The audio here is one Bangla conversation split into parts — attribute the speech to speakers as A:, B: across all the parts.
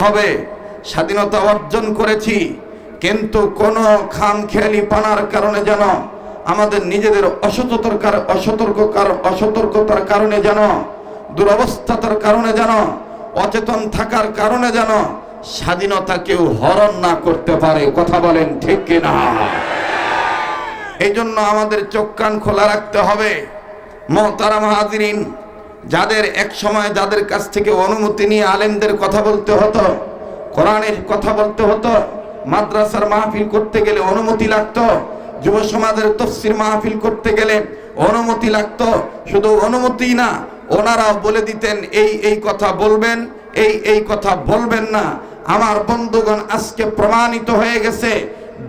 A: হবে। স্বাধীনতা অর্জন করেছি, কিন্তু কোন খাম খেয়ালি পানার কারণে যেন, আমাদের নিজেদের অসততার কার- অসতর্ক কার- অসতর্কতার কারণে যেন, দুরবস্থাতার কারণে যেন, অচেতন থাকার কারণে যেন স্বাধীনতা কেউ হরণ না করতে পারে। কথা বলেন ঠিক কিনা এই জন্য আমাদের চোখ কান খোলা রাখতে হবে। মহতারাম হাজিরিন যাদের এক সময় যাদের কাছ থেকে অনুমতি নিয়ে আলেমদের কথা বলতে হতো, কোরআনের কথা বলতে হতো, মাদ্রাসার মাহফিল করতে গেলে অনুমতি লাগতো, যুব সমাজের তফসির মাহফিল করতে গেলে অনুমতি লাগতো, শুধু অনুমতি না ওনারা বলে দিতেন, এই এই কথা বলবেন, এই এই কথা বলবেন না। আমার বন্ধুগণ, আজকে প্রমাণিত হয়ে গেছে,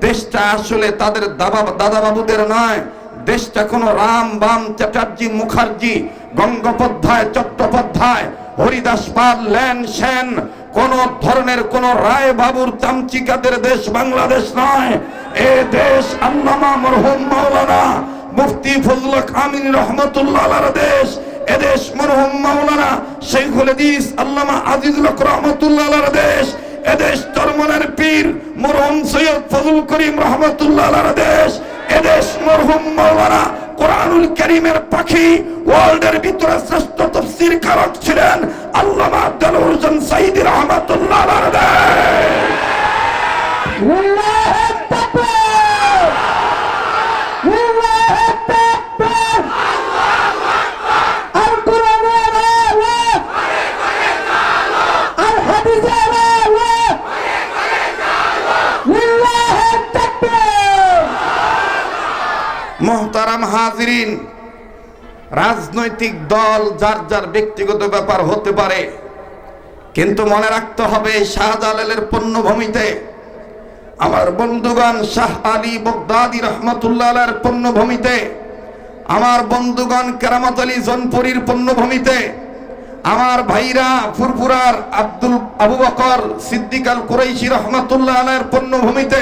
A: দেশটা আসলে তাদের দাদা দাদা বাবুদের নয়, দেশটা কোনো রাম বাম চ্যাটার্জি মুখার্জি গঙ্গোপাধ্যায়, চট্টোপাধ্যায়, হরিদাস পাল, লেন সেন, কোন ধরনের কোন রায় বাবুর চামচিকাদের দেশ বাংলাদেশ নয়। এ দেশ আল্লামা মরহুম মাওলানা মুফতি ফজল কামিল রহমতুল্লাহ দেশ। এদেশ মরহুম মাওলানা শেখুল হাদিস আল্লামা আজিজুল রহমতুল্লাহ দেশ। এদেশ চরমনের পীর মরহুম সৈয়দ ফজল করিম রহমতুল্লাহ দেশ। এদেশ মরহুম মাওলানা কোরআনুল করিমের পাখি ওয়ার্ল্ডের ভিতরে শ্রেষ্ঠ তফসির কারক ছিলেন আল্লামা দেলোর হোসেন সাইদি রহমতুল্লাহ মোহতারাম হাজিরিন, রাজনৈতিক দল যার যার ব্যক্তিগত ব্যাপার হতে পারে, কিন্তু মনে রাখতে হবে শাহজালালের পণ্যভূমিতে আমার বন্ধুগণ শাহ আলী বগদাদি রহমতুল্লাহ পণ্যভূমিতে, আমার বন্ধুগণ কেরামত আলী জনপুরীর পণ্যভূমিতে, আমার ভাইরা ফুরফুরার আব্দুল, আবু বকর সিদ্দিক আল কুরাইশি রহমতুল্লাহ আলার পণ্যভূমিতে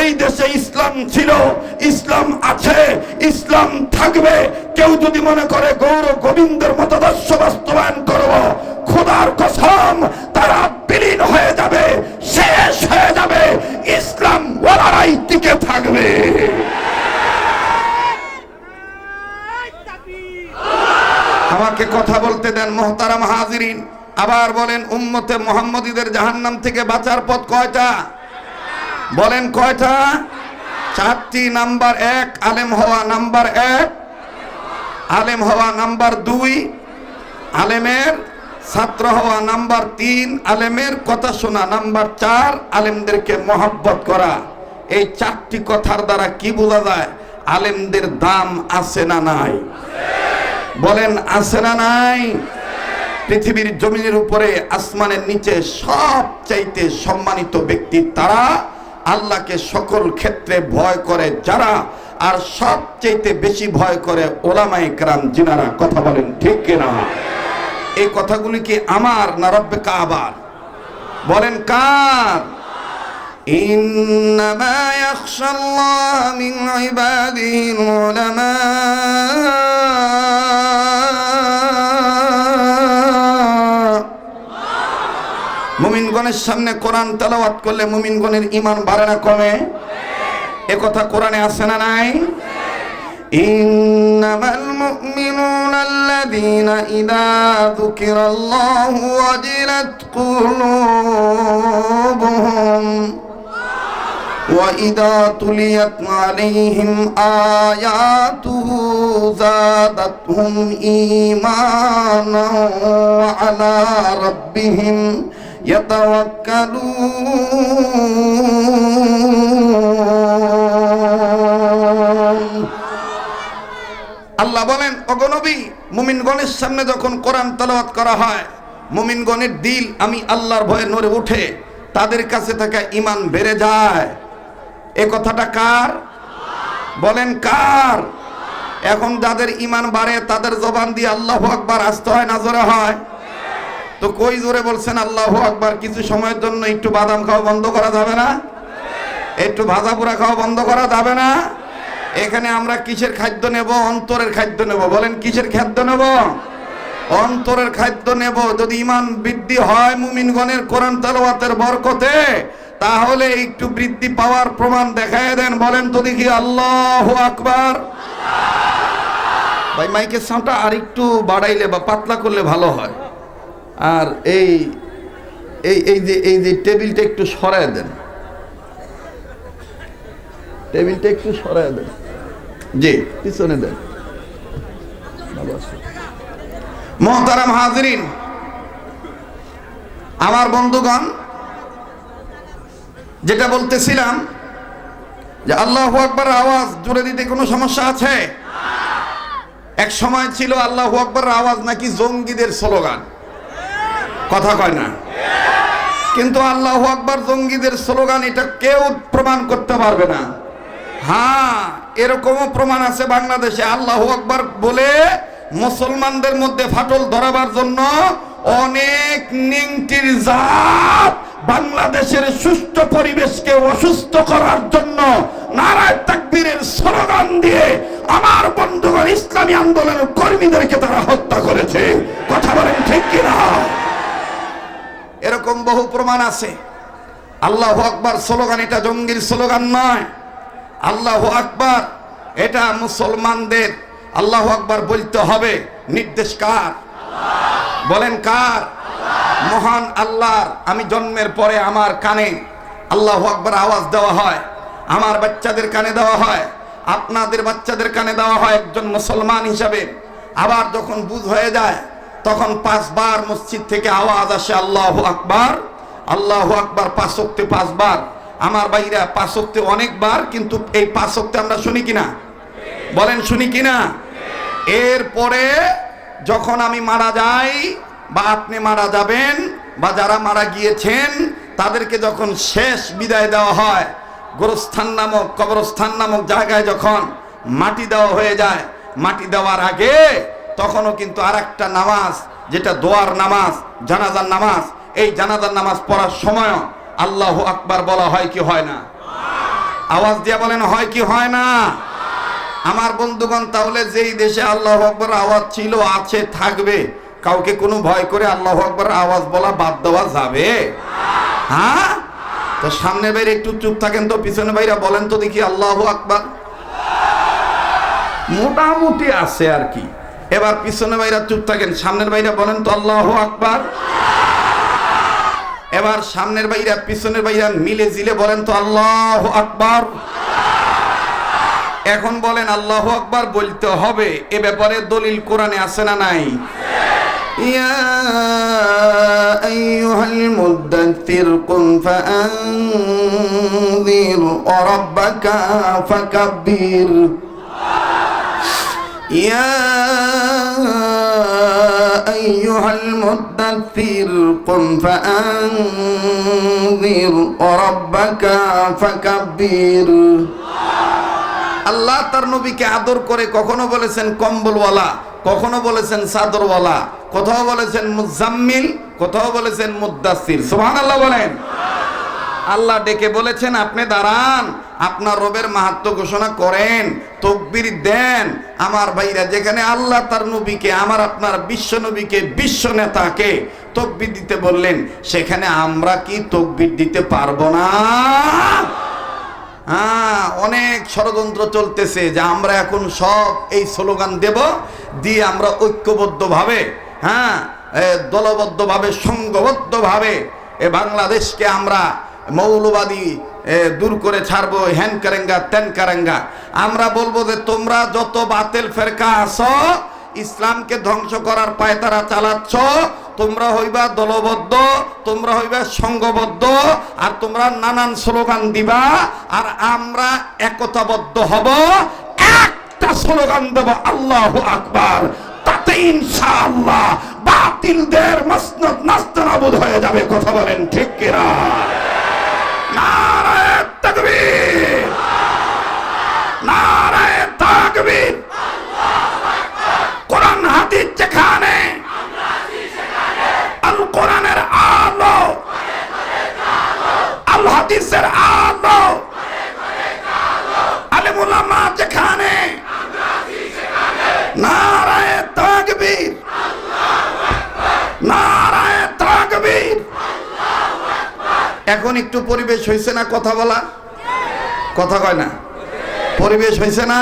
A: এই দেশে ইসলাম ছিল, ইসলাম আছে, ইসলাম থাকবে। কেউ যদি মনে করে গৌর গোবিন্দের মতাদর্শ বাস্তবায়ন করব, খোদার কসম তারা বিলীন হয়ে যাবে, শেষ হয়ে যাবে ইসলাম ওয়ালারাই টিকে থাকবে। আমাকে কথা বলতে দেন মোহতারাম হাজিরিন। আবার বলেন, উম্মতে মোহাম্মদীদের জাহান্নাম থেকে বাঁচার পথ কয়টা? বলেন কয়টা? চারটি নাম্বার এক, আলেম হওয়া নাম্বার এক, আলেম হওয়া নাম্বার দুই, আলেমের ছাত্র হওয়া নাম্বার তিন, আলেমের কথা শোনা নাম্বার চার, আলেমদেরকে মহাব্বত করা। এই চারটি কথার দ্বারা কি বোঝা যায়? আলেমদের দাম আছে না নাই? বলেন আছে না নাই? পৃথিবীর জমিনের উপরে, আসমানের নিচে সব চাইতে সম্মানিত ব্যক্তি তারা আল্লাহকে সকল ক্ষেত্রে ভয় করে যারা আর সব চাইতে বেশি ভয় করে ওলামাই কেরাম জিনারা কথা বলেন ঠিক কিনা এই কথাগুলি কি আমার না রব্বে কাবার বলেন কার إنما يخشى الله من عباده العلماء মুমিনগণের সামনে কোরআন তেলাওয়াত করলে মুমিনগণের ইমান বাড়ে না কমে এ কথা কোরআনে আছে না নাই إنما المؤمنون الذين إذا ذكر الله وجلت قلوبهم وإذا تليت عليهم آياته زادتهم إيمانا وعلى ربهم يتوكلون আল্লাহ বলেন অগনবী মুমিনগণের সামনে যখন কোরআন তেলাওয়াত করা হয়, মুমিনগণের দিল আমি আল্লাহর ভয়ে নড়ে উঠে, তাদের কাছে থাকা ইমান বেড়ে যায়। এ কথাটা কার? বলেন কার? এখন যাদের ইমান বাড়ে, তাদের জবান দিয়ে আল্লাহ আকবার আসতে হয় না, জোরে হয়। তো কই জোরে বলছেন আল্লাহ আকবার, কিছু সময়ের জন্য একটু বাদাম খাওয়া বন্ধ করা যাবে না? একটু ভাজা পোড়া খাওয়া বন্ধ করা যাবে না? এখানে আমরা কিসের খাদ্য নেব? অন্তরের খাদ্য নেব। বলেন, কিসের খাদ্য নেব? অন্তরের খাদ্য নেব। যদি ইমান বৃদ্ধি হয় মুমিনগণের কোরআন তালাওয়াতের বরকতে, তাহলে একটু বৃদ্ধি পাওয়ার প্রমাণ দেখায় দেন। বলেন তো দেখি, আল্লাহ আকবার। ভাই, মাইকের সাউন্ডটা আর একটু বাড়াইলে বা পাতলা করলে ভালো হয়। আর এই এই এই যে এই যে টেবিলটা একটু সরায় দেন। টেবিলটা একটু সরায় দেন। জি, পিছনে দেন। মহতারাম হাজরিন, আমার বন্ধুগণ, যেটা বলতেছিলাম যে আল্লাহ আকবর আওয়াজ জুড়ে দিতে কোনো সমস্যা আছে? এক সময় ছিল আল্লাহ আকবর আওয়াজ নাকি জঙ্গিদের স্লোগান। কথা কয় না। কিন্তু আল্লাহ আকবর জঙ্গিদের স্লোগান, এটা কেউ প্রমাণ করতে পারবে না। হ্যাঁ এরকমও প্রমাণ আছে বাংলাদেশে। আল্লাহ আকবর বলে মুসলমানদের মধ্যে ফাটল ধরাবার জন্য অনেক নিংটির জাত বাংলাদেশের সুস্থ পরিবেশকে অসুস্থ করার জন্য নারায় তাকবীরের স্লোগান দিয়ে আমার বন্ধুগণ ইসলামী আন্দোলনের কর্মীদেরকে তারা হত্যা করেছে। কথা বলেন ঠিক কিনা? এরকম বহু প্রমাণ আছে। আল্লাহ আকবার স্লোগান এটা জঙ্গির স্লোগান নয়। আল্লাহ আকবার এটা মুসলমানদের আল্লাহ আকবার বলতে হবে। নির্দেশ কার? বলেন কার? মহান আল্লাহর। আমি জন্মের পরে আমার কানে আল্লাহ আকবার আওয়াজ দেওয়া হয়। আমার বাচ্চাদের কানে দেওয়া হয়। আপনাদের বাচ্চাদের কানে দেওয়া হয় একজন মুসলমান হিসাবে। আবার যখন বুঝ হয়ে যায় তখন পাঁচবার মসজিদ থেকে আওয়াজ আসে, আল্লাহ আকবার আল্লাহ আকবার পাঁচক্তে পাঁচবার। আমার বাইরা পাঁচক্তে অনেকবার, কিন্তু এই পাঁচক্তে আমরা শুনি কিনা? বলেন, শুনি কিনা? এরপরে যখন আমি মারা যাই, বা আপনি মারা যাবেন, বা যারা মারা গিয়েছেন, তাদেরকে যখন শেষ বিদায় দেওয়া হয়, গোরস্থান নামক, কবরস্থান নামক জায়গায় যখন মাটি দেওয়া হয়ে যায়, মাটি দেওয়ার আগে তখনও কিন্তু আর একটা নামাজ, যেটা দোয়ার নামাজ, জানাজার নামাজ, এই জানাজার নামাজ পড়ার সময় আল্লাহ আকবার বলা হয় কি হয় না? আওয়াজ দিয়ে বলেন, হয় কি হয় না? আমার বন্ধুগণ, তাহলে যেই দেশে আল্লাহ আকবর আওয়াজ ছিল, আছে, থাকবে, কাউকে কোনো ভয় করে আল্লাহ আকবর আওয়াজ বলা বাদ দেওয়া যাবে। হ্যাঁ? তো সামনে বাইরে একটু চুপ থাকেন তো, পিছনে বাইরে বলেন তো দেখি আল্লাহ আকবার। মোটামুটি আছে আর কি। এবার পিছনে বাইরা চুপ থাকেন। সামনের বাইরে বলেন তো, আল্লাহ আকবার। এবার সামনের বাইরা, পিছনের বাইরা মিলে জিলে বলেন তো, আল্লাহ আকবার। এখন বলেন, আল্লাহ আকবার বলতে হবে। এ ব্যাপারে দলিল কোরআনে আছে না নাই? ফাকাব্বির। يا أيها المدثر قم فأنذر وربك فكبر আল্লাহ তার নবীকে আদর করে কখনো বলেছেন কম্বলওয়ালা কখনো বলেছেন চাদরওয়ালা কোথাও বলেছেন মুজাম্মিল কোথাও বলেছেন মুদাসির সুবহান আল্লাহ বলেন আল্লাহ ডেকে বলেছেন আপনি দাঁড়ান আপনার রবের মাহাত্ম ঘোষণা করেন, তকবির দেন। আমার ভাইরা, যেখানে আল্লাহ তার নবীকে, আমার আপনার বিশ্ব নবীকে, বিশ্ব নেতাকে তকবির দিতে বললেন, সেখানে আমরা কি তকবির দিতে পারব না? হ্যাঁ অনেক ষড়যন্ত্র চলতেছে যে আমরা এখন সব এই স্লোগান দেব, দিয়ে আমরা ঐক্যবদ্ধভাবে হ্যাঁ দলবদ্ধভাবে, সংঘবদ্ধভাবে এ বাংলাদেশকে আমরা মৌলবাদী দূর করে ছাড়বো হ্যান কারেঙ্গা, তেন কারেঙ্গা। আমরা বলব যে তোমরা যত বাতিল ফেরকা আছো, ইসলামকে ধ্বংস করার পায়তারা চালাচ্ছ, তোমরা হইবা দলবদ্ধ, তোমরা হইবা সংঘবদ্ধ আর তোমরা নানান স্লোগান দিবা, আর আমরা একতাবদ্ধ হব, একটা স্লোগান দেব, আল্লাহ আকবার। তাতে ইনশাআল্লাহ বাতিলদের মসনদ নাস্তানাবুদ হয়ে যাবে, কথা বলেন ঠিক কিনা? নারায়ে তাকবীর নারায় তাকবীর। কোরআন হাদিস যেখানে, আল কোরআনের আলো, আল হাদিসের আলো আলিমুলামা যেখানে নারায় তাকবীর। নারায় তাকবীর। এখন একটু পরিবেশ হয়েছে না কথা বলা? কথা কয় না? পরিবেশ হয়েছে না?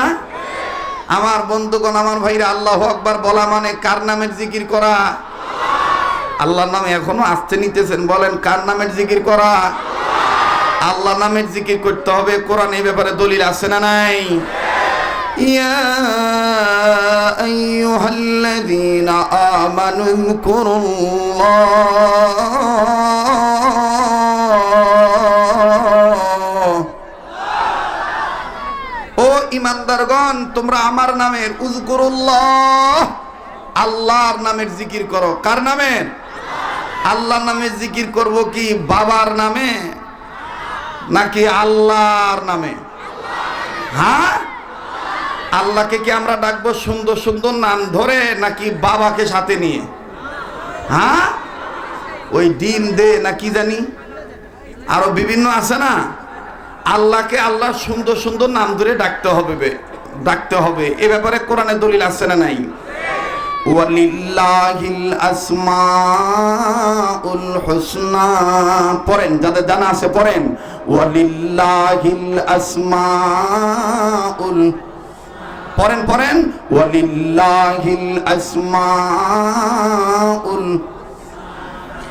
A: আমার বন্ধুগণ, আমার ভাইরা, আল্লাহ আকবার বলা মানে কার নামের জিকির করা? আল্লাহর নামে এখনও আসতে নিতেছেন, বলেন কার নামের জিকির করা? আল্লাহ নামের জিকির করতে হবে, কোরআন এই ব্যাপারে দলিল আছে না নাই? ইয়া আমানু যকুরুল্লাহ ইমানদারগণ, তোমরা আমার নামের উজকুরুল্লাহ আল্লাহর নামের জিকির করো। কার নামের আল্লাহর নামের জিকির করব কি? বাবার নামে? নাকি আল্লাহর নামে? হ্যাঁ? আল্লাহকে কি আমরা ডাকবো সুন্দর সুন্দর নাম ধরে, নাকি বাবাকে সাথে নিয়ে? হ্যাঁ? ওই ডিম দে না কি জানি? আরও বিভিন্ন আছে না? আল্লাহকে আল্লাহ সুন্দর সুন্দর নাম ধরে ডাকতে হবে ডাকতে হবে। এ ব্যাপারে কোরআনে দলিল আছে না নাই? ওয়ালিল্লাহিল পড়েন, যাদের জানা আছে পড়েন। পড়েন পড়েন।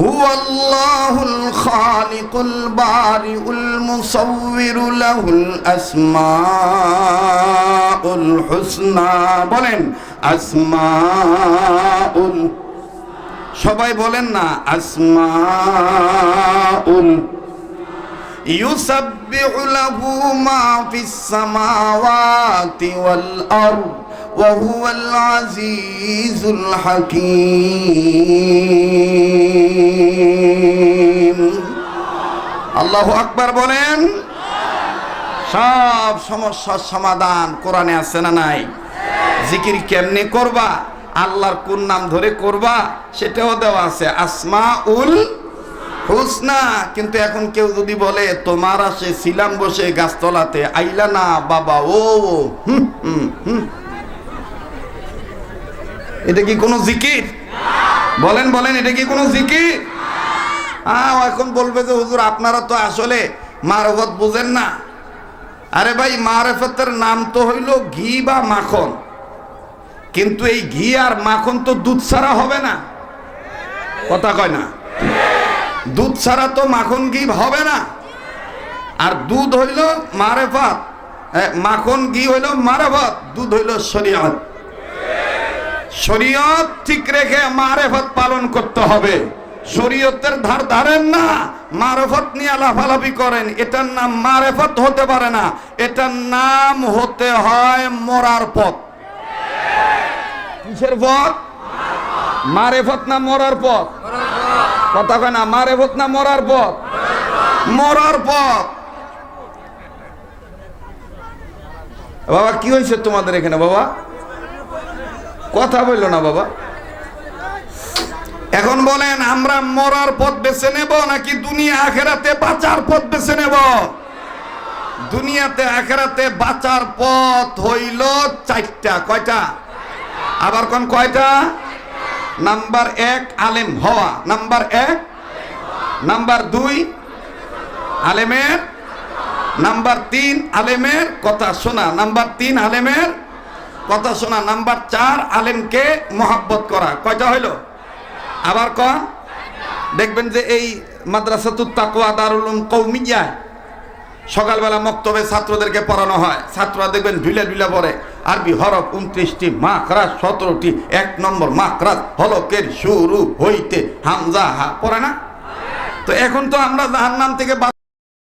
A: هو الله الخالق البارئ المصور له الأسماء الحسنى বলেন আসমাউল সবাই বলেন না আসমাউল يسبح له ما في السماوات والأرض وهو العزيز الحكيم আল্লাহু আকবার বলেন সব সমস্যার সমাধান কোরআনে আছে না নাই জিকির কেমনে করবা আল্লাহর কোন নাম ধরে করবা সেটাও দেওয়া আছে আসমা উল হুসনা কিন্তু এখন কেউ যদি বলে, তোমার আসে ছিলাম বসে গাছতলাতে, আইলা না বাবা, ও। এটা কি কোনো জিকির? বলেন বলেন, এটা কি কোনো জিকির? হ্যাঁ এখন বলবে যে, হুজুর, আপনারা তো আসলে মারফত বুঝেন না। আরে ভাই, মারেফতের নাম তো হইল ঘি বা মাখন। কিন্তু এই ঘি আর মাখন তো দুধ ছাড়া হবে না। কথা কয় না। দুধ ছাড়া তো মাখন ঘি হবে না? আর দুধ হইল মারেফত। মাখন ঘি হইল মারেফত? দুধ হইল শরীয়ত। শরীয়ত ঠিক রেখে মারেফত পালন করতে হবে। শরীয়তের ধার ধারেন না, মারেফত নিয়ে লাফালাফি করেন। এটার নাম মারেফত হতে পারে না। এটার নাম হতে হয় মরার পথ। কিসের পথ? মারেফত না মরার পথ? কথা কয় না মারেফত না মরার পথ মরার পথ বাবা, কি হয়েছে তোমাদের এখানে বাবা? কথা বলল না বাবা। এখন বলেন, আমরা মরার পথ বেছে নেব নাকি দুনিয়া আখেরাতে বাঁচার পথ বেছে নেব? দুনিয়াতে আখেরাতে বাঁচার পথ হইল চারটা। কয়টা? আবার কোন কয়টা? নাম্বার এক আলেম হওয়া। নাম্বার এক নাম্বার দুই আলেমের। নাম্বার তিন আলেমের কথা শোনা। নাম্বার তিন আলেমের কথা শোনা। নাম্বার চার আলেমকে মোহাব্বত করা। কয়টা হইল? আবার কন। দেখবেন যে এই মাদ্রাসাতুত তাকওয়া দারুল উলুম কৌমিয়া সকালবেলা মক্তবে ছাত্রদেরকে পড়ানো হয়। ছাত্ররা দেখবেন ঢুলে ঢুলে পড়ে। আরবি হরফ উনত্রিশটি মাকরাজ সতেরোটি, এক নম্বর মাকরাজ হলকের শুরু হইতে হামজা হা, পড়ে না? তো এখন তো আমরা জাহান্নাম থেকে